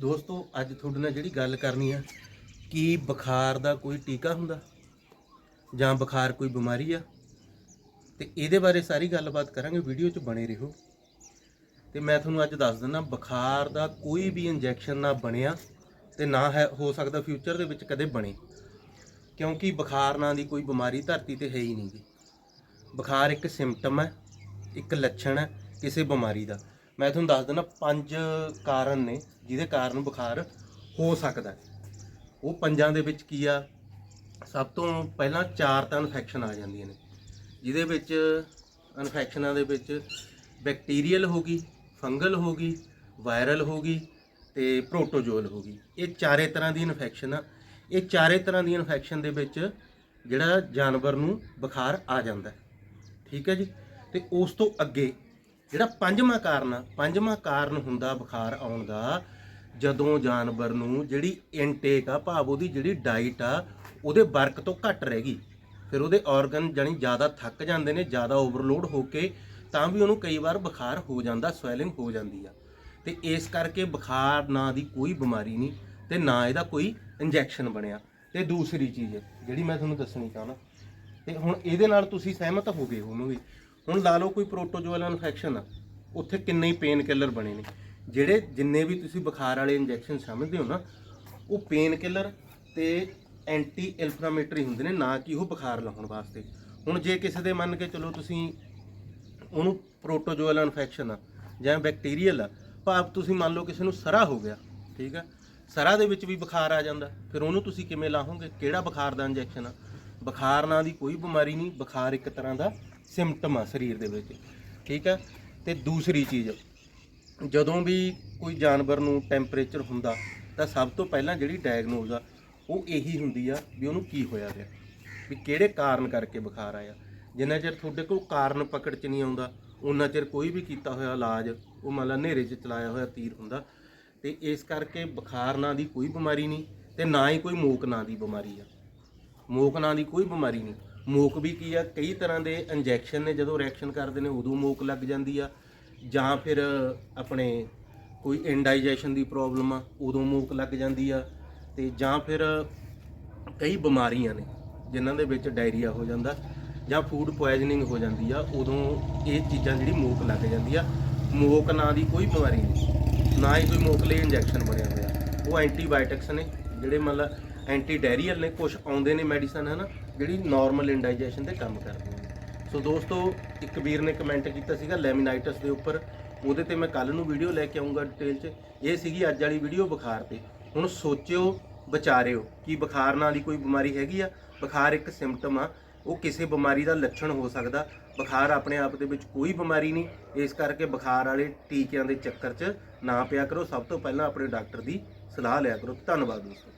ਦੋਸਤੋ, ਅੱਜ ਤੁਹਾਡੇ ਨਾਲ ਜਿਹੜੀ ਗੱਲ ਕਰਨੀ ਆ, ਕੀ ਬੁਖਾਰ ਦਾ ਕੋਈ ਟੀਕਾ ਹੁੰਦਾ? ਜਾਂ ਬੁਖਾਰ ਕੋਈ ਬਿਮਾਰੀ ਆ? ਤੇ ਇਹਦੇ ਬਾਰੇ ਸਾਰੀ ਗੱਲਬਾਤ ਕਰਾਂਗੇ, ਵੀਡੀਓ 'ਚ ਬਣੇ ਰਹੋ। ਤੇ ਮੈਂ ਤੁਹਾਨੂੰ ਅੱਜ ਦੱਸ ਦਿੰਦਾ, ਬੁਖਾਰ ਦਾ ਕੋਈ ਵੀ ਇੰਜੈਕਸ਼ਨ ਨਾ ਬਣਿਆ ਤੇ ਨਾ ਹੈ, ਹੋ ਸਕਦਾ ਫਿਊਚਰ ਦੇ ਵਿੱਚ ਕਦੇ ਬਣੇ। ਕਿਉਂਕਿ ਬੁਖਾਰ ਨਾਂ ਦੀ ਕੋਈ ਬਿਮਾਰੀ ਧਰਤੀ ਤੇ ਹੈ ਹੀ ਨਹੀਂ ਗੀ। ਬੁਖਾਰ ਇੱਕ ਸਿੰਪਟਮ ਹੈ, ਇੱਕ ਲੱਛਣ ਹੈ ਕਿਸੇ ਬਿਮਾਰੀ ਦਾ। ਮੈਂ ਤੁਹਾਨੂੰ ਦੱਸ ਦਿੰਦਾ, ਪੰਜ ਕਾਰਨ ਨੇ ਜਿਹਦੇ ਕਾਰਨ ਬੁਖਾਰ ਹੋ ਸਕਦਾ ਉਹ ਪੰਜਾਂ ਦੇ ਵਿੱਚ ਕੀ ਆ? ਸਭ ਤੋਂ ਪਹਿਲਾਂ ਚਾਰ ਤਾਂ ਇਨਫੈਕਸ਼ਨ ਆ ਜਾਂਦੀਆਂ ਨੇ, ਜਿਹਦੇ ਵਿੱਚ ਇਨਫੈਕਸ਼ਨਾਂ ਦੇ ਵਿੱਚ ਬੈਕਟੀਰੀਅਲ ਹੋ ਗਈ ਫੰਗਲ ਹੋ ਗਈ ਵਾਇਰਲ ਹੋ ਗਈ ਤੇ ਪ੍ਰੋਟੋਜੋਲ ਹੋ ਗਈ। ਇਹ ਚਾਰੇ ਤਰ੍ਹਾਂ ਦੀ ਇਨਫੈਕਸ਼ਨ ਆ। ਇਹ ਚਾਰੇ ਤਰ੍ਹਾਂ ਦੀ ਇਨਫੈਕਸ਼ਨ ਦੇ ਵਿੱਚ ਜਿਹੜਾ ਜਾਨਵਰ ਨੂੰ ਬੁਖਾਰ ਆ ਜਾਂਦਾ ਠੀਕ ਹੈ ਜੀ? ਤੇ ਉਸ ਤੋਂ ਅੱਗੇ ਜਿਹੜਾ ਪੰਜਵਾਂ ਕਾਰਨ ਆ ਪੰਜਵਾਂ ਕਾਰਨ ਹੁੰਦਾ ਬੁਖਾਰ ਆਉਣ ਦਾ, ਜਦੋਂ ਜਾਨਵਰ ਨੂੰ ਜਿਹੜੀ ਇਨਟੇਕ ਆ, ਭਾਵ ਉਹਦੀ ਜਿਹੜੀ ਡਾਈਟ ਆ, ਉਹਦੇ ਵਰਕ ਤੋਂ ਘੱਟ ਰਹਿ ਗਈ। ਫਿਰ ਉਹਦੇ ਆਰਗਨ ਜਾਨੀ ਜ਼ਿਆਦਾ ਥੱਕ ਜਾਂਦੇ ਨੇ, ਜ਼ਿਆਦਾ ਓਵਰਲੋਡ ਹੋ ਕੇ, ਤਾਂ ਵੀ ਉਹਨੂੰ ਕਈ ਵਾਰ ਬੁਖਾਰ ਹੋ ਜਾਂਦਾ ਸਵੈਲਿੰਗ ਹੋ ਜਾਂਦੀ ਆ। ਤੇ ਇਸ ਕਰਕੇ ਬੁਖਾਰ ਨਾਂ ਦੀ ਕੋਈ ਬਿਮਾਰੀ ਨਹੀਂ ਤੇ ਨਾ ਇਹਦਾ ਕੋਈ ਇੰਜੈਕਸ਼ਨ ਬਣਿਆ। ਤੇ ਦੂਸਰੀ ਚੀਜ਼, ਜਿਹੜੀ ਮੈਂ ਤੁਹਾਨੂੰ ਦੱਸਣੀ ਚਾਹਣਾ ਤੇ ਹੁਣ ਇਹਦੇ ਨਾਲ ਤੁਸੀਂ ਸਹਿਮਤ ਹੋ ਗਏ ਉਹਨੂੰ ਵੀ ਹੁਣ ਲਾ ਲਓ ਕੋਈ ਪ੍ਰੋਟੋਜੋਅਲ ਇਨਫੈਕਸ਼ਨ ਆ, ਉੱਥੇ ਕਿੰਨੇ ਹੀ ਪੇਨ ਕਿਲਰ ਬਣੇ ਨੇ। ਜਿਹੜੇ ਜਿੰਨੇ ਵੀ ਤੁਸੀਂ ਬੁਖਾਰ ਵਾਲੇ ਇੰਜੈਕਸ਼ਨ ਸਮਝਦੇ ਹੋ ਨਾ, ਉਹ ਪੇਨ ਕਿਲਰ ਤੇ ਐਂਟੀ ਇਨਫਲੇਮੇਟਰੀ ਹੁੰਦੇ ਨੇ, ਨਾ ਕਿ ਉਹ ਬੁਖਾਰ ਲਾਉਣ ਵਾਸਤੇ। ਹੁਣ ਜੇ ਕਿਸੇ ਦੇ ਮੰਨ ਕੇ ਚਲੋ ਤੁਸੀਂ ਉਹਨੂੰ ਪ੍ਰੋਟੋਜੋਅਲ ਇਨਫੈਕਸ਼ਨ ਆ ਜਾਂ ਬੈਕਟੀਰੀਅਲ ਆ ਭਾਵ ਤੁਸੀਂ ਮੰਨ ਲਓ ਕਿਸੇ ਨੂੰ ਸਰਾ ਹੋ ਗਿਆ, ਠੀਕ ਆ? ਸਰਾ ਦੇ ਵਿੱਚ ਵੀ ਬੁਖਾਰ ਆ ਜਾਂਦਾ, ਫਿਰ ਉਹਨੂੰ ਤੁਸੀਂ ਕਿਵੇਂ ਲਾਹੋਗੇ? ਕਿਹੜਾ ਬੁਖਾਰ ਦਾ ਇੰਜੈਕਸ਼ਨ ਆ? ਬੁਖਾਰ ਨਾਂ ਦੀ ਕੋਈ ਬਿਮਾਰੀ ਨਹੀਂ, ਬੁਖਾਰ ਇੱਕ ਤਰ੍ਹਾਂ ਦਾ ਸਿੰਪਟਮ ਆ ਸਰੀਰ ਦੇ ਵਿੱਚ, ਠੀਕ ਆ? ਤੇ ਦੂਸਰੀ ਚੀਜ਼, ਜਦੋਂ ਵੀ ਕੋਈ ਜਾਨਵਰ ਨੂੰ ਟੈਂਪਰੇਚਰ ਹੁੰਦਾ, ਤਾਂ ਸਭ ਤੋਂ ਪਹਿਲਾਂ ਜਿਹੜੀ ਡਾਇਗਨੋਜ਼ ਆ, ਉਹ ਇਹੀ ਹੁੰਦੀ ਆ ਵੀ ਉਹਨੂੰ ਕੀ ਹੋਇਆ ਗਿਆ ਵੀ ਕਿਹੜੇ ਕਾਰਨ ਕਰਕੇ ਬੁਖਾਰ ਆਇਆ। ਜਿੰਨਾ ਚਿਰ ਤੁਹਾਡੇ ਕੋਲ ਕਾਰਨ ਪਕੜ ਚ ਨਹੀਂ ਆਉਂਦਾ ਉਹਨਾਂ ਚਿਰ ਕੋਈ ਵੀ ਕੀਤਾ ਹੋਇਆ ਇਲਾਜ, ਉਹ ਮੰਨ ਲਾ ਹਨੇਰੇ 'ਚ ਚਲਾਇਆ ਹੋਇਆ ਤੀਰ ਹੁੰਦਾ, ਤੇ ਇਸ ਕਰਕੇ ਬੁਖਾਰ ਨਾਂ ਦੀ ਕੋਈ ਬਿਮਾਰੀ ਨਹੀਂ, ਤੇ ਨਾ ਹੀ ਕੋਈ ਮੋਕ ਨਾਂ ਦੀ ਬਿਮਾਰੀ ਆ। ਮੋਕ ਨਾਂ ਦੀ ਕੋਈ ਬਿਮਾਰੀ ਨਹੀਂ। ਮੋਕ ਵੀ ਕੀ ਆ, ਕਈ ਤਰ੍ਹਾਂ ਦੇ ਇੰਜੈਕਸ਼ਨ ਨੇ, ਜਦੋਂ ਰਿਐਕਸ਼ਨ ਕਰਦੇ ਨੇ, ਉਦੋਂ ਮੋਕ ਲੱਗ ਜਾਂਦੀ ਆ। ਜਾਂ ਫਿਰ ਆਪਣੇ ਕੋਈ ਇੰਡਾਈਜੈਸ਼ਨ ਦੀ ਪ੍ਰੋਬਲਮ ਆ, ਉਦੋਂ ਮੋਕ ਲੱਗ ਜਾਂਦੀ ਆ। ਤੇ ਜਾਂ ਫਿਰ ਕਈ ਬਿਮਾਰੀਆਂ ਨੇ, ਜਿਨ੍ਹਾਂ ਦੇ ਵਿੱਚ ਡਾਇਰੀਆ ਹੋ ਜਾਂਦਾ, ਜਾਂ ਫੂਡ ਪੋਇਜ਼ਨਿੰਗ ਹੋ ਜਾਂਦੀ ਆ, ਉਦੋਂ ਇਹ ਚੀਜ਼ਾਂ ਜਿਹੜੀ ਮੋਕ ਲੱਗ ਜਾਂਦੀ ਆ। ਮੋਕ ਨਾਂ ਦੀ ਕੋਈ ਬਿਮਾਰੀ ਨਹੀਂ। ਨਾ ਹੀ ਕੋਈ ਮੋਕ ਲਈ ਇੰਜੈਕਸ਼ਨ ਬਣਿਆ ਹੋਇਆ। ਉਹ ਐਂਟੀਬਾਇਓਟਿਕਸ ਨੇ, ਜਿਹੜੇ ਮਤਲਬ ਐਂਟੀ ਡਾਇਰੀਅਲ ਨੇ ਕੁਝ ਆਉਂਦੇ ਨੇ ਮੈਡੀਸਨ ਹਨਾ, ਜਿਹੜੀ ਨਾਰਮਲ ਇੰਡਾਈਜੈਸ਼ਨ ਤੇ ਕੰਮ ਕਰਦੀਆਂ ਨੇ। ਸੋ ਦੋਸਤੋ, ਇੱਕ ਵੀਰ ਨੇ ਕਮੈਂਟ ਕੀਤਾ ਸੀਗਾ ਲੈਮਿਨਾਈਟਸ ਦੇ ਉੱਪਰ। ਉਹਦੇ ਤੇ ਮੈਂ ਕੱਲ ਨੂੰ ਵੀਡੀਓ ਲੈ ਕੇ ਆਉਂਗਾ ਡਿਟੇਲ 'ਚ। ਇਹ ਸੀਗੀ ਅੱਜ ਵਾਲੀ ਵੀਡੀਓ ਬੁਖਾਰ ਤੇ। ਹੁਣ ਸੋਚਿਓ, ਵਿਚਾਰਿਓ ਕਿ ਬੁਖਾਰ ਨਾਲ ਦੀ ਕੋਈ ਬਿਮਾਰੀ ਹੈਗੀ ਆ? ਬੁਖਾਰ ਇੱਕ ਸਿੰਪਟਮ ਆ। ਉਹ ਕਿਸੇ ਬਿਮਾਰੀ ਦਾ ਲੱਛਣ ਹੋ ਸਕਦਾ। ਬੁਖਾਰ ਆਪਣੇ ਆਪ ਦੇ ਵਿੱਚ ਕੋਈ ਬਿਮਾਰੀ ਨਹੀਂ। ਇਸ ਕਰਕੇ ਬੁਖਾਰ ਵਾਲੇ ਟੀਕਿਆਂ ਦੇ ਚੱਕਰ 'ਚ ਨਾ ਪਿਆ ਕਰੋ। ਸਭ ਤੋਂ ਪਹਿਲਾਂ ਆਪਣੇ ਡਾਕਟਰ ਦੀ ਸਲਾਹ ਲਿਆ ਕਰੋ। ਧੰਨਵਾਦ ਦੋਸਤੋ।